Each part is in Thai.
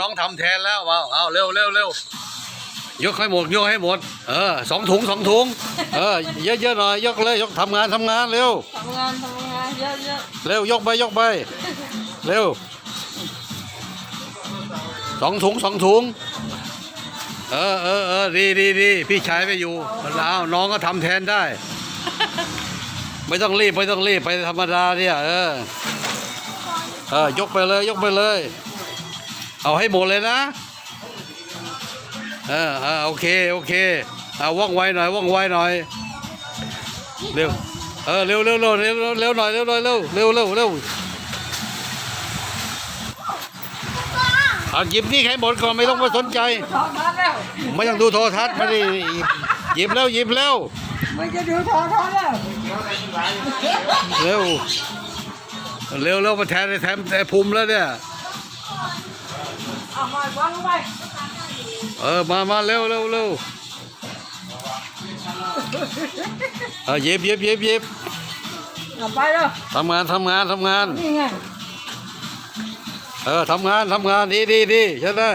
น้องทำแทนแล้วเอาเอาเร็วเร็วเร็วยกให้หมดยกให้หมด เออสองถุงสองถุง เออเยอะเยอะๆหน่อยยกเลยยกทำงานทำงานเร็วทำงานทำงานเยอะเยอะเร็วยกไปยกไปเร็วสองถุงสองถุง เออเออเออดีดีดีพี่ชายไม่อยู่แล้วน้องก็ทำแทนได้ ไม่ต้องรีบไม่ต้องรีบไปธรรมดาเนี่ยเออเออยกไปเลยยกไปเลย เอาให้หมดเลยนะ เออเออโอเค โอเค เอาว่องไวหน่อย ว่องไวหน่อย เร็ว เออ เร็วเร็วเร็วเร็วเร็วเร็วหน่อย เร็วหน่อยเร็วเร็วเร็วเร็วเอาหยิบนี่ให้หมดก่อนไม่ต้องไปสนใจทอทัศน์แล้วไม่ต้องดูโทรทัศน์ไม่ได้หยิบแล้วหยิบแล้วไม่จะดูโทอทัศน์แล้วเร็วเร็วเร็วมาแทนแทนแต่ภูมิแล้วเนี่ย เอามาวางลงไปเออมามาเร็วเร็วเร็วเออหยิบหยิบหยิบหยิบเอาไปแล้วทำงานทำงานทำงานนี่ไงเออทำงานทำงานดีดีดีใช่ได้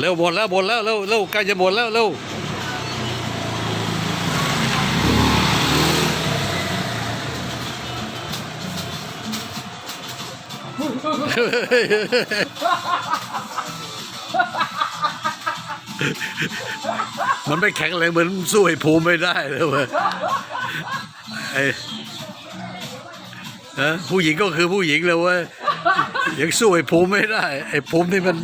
เร็วหมดแล้วหมดแล้วเร็วเร็วใกล้จะหมดแล้วเร็ว มันไม่แข็งแรงเหมือนสู้ไอ้ภูมิไม่ได้เลยเว้ยไอ้ผู้หญิงก็คือผู้หญิงเลยเว้ยยังสู้ไอ้ภูมิไม่ได้ ไอ้ภูมินี่มัน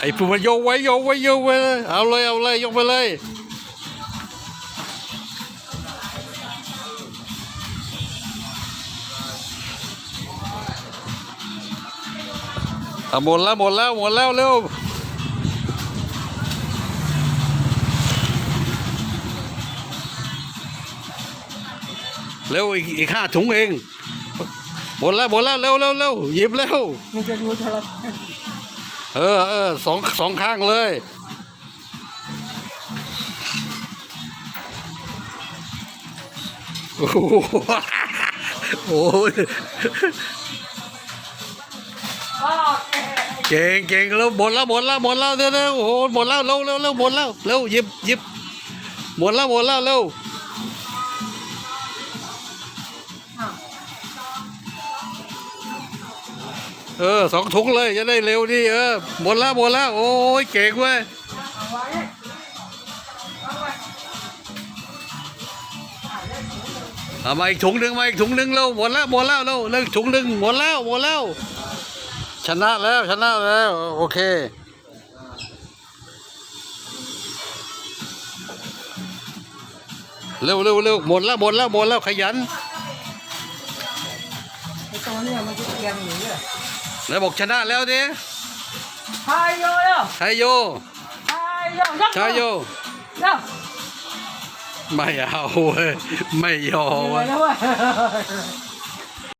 ไอ้ภูมิมันโยกไว้โยกไว้โยกไว้เลยเอาเลยเอาเลยยกไปเลย อะหมดแล้วหมดแล้วหมดแล้วเร็วเร็วอีกอีกห้าถุงเองหมดแล้วหมดแล้วเร็วเร็วเร็วหยิบเร็วมันจะดูโทรทัศน์เออเออสองสองข้างเลยโอ้โหโอ้ยอ๋อ เก่งเก่งแล้วหมดแล้วหมดแล้วหมดแล้วเร็วเร็วโอ้โหหมดแล้วเร็วเร็วเร็วหมดแล้วเร็วหยิบหยิบหมดแล้วหมดแล้วเร็วเออสองถุงเลยจะได้เร็วดิเออหมดแล้วหมดแล้วโอ้ยเก่งเว้ยเอาไว้เอาไว้เอามาอีกถุงหนึ่งมาอีกถุงหนึ่งเร็วหมดแล้วหมดแล้วเร็วเร็วถุงหนึ่งหมดแล้วหมดแล้ว ชนะแล้วชนะแล้วโอเคเร็วเร็วเร็วหมดแล้วหมดแล้วหมดแล้วขยันไอ้ตัวเนี้มันจะเอียงอยู่เนี่ยแล้วบอกชนะแล้วดิชายโยแล้วชัยโยชายโยยักษ์ชัยโยแล้วไม่เอาเว้ยไม่ยอมเหนื่เว้อยยแล้วเว้ย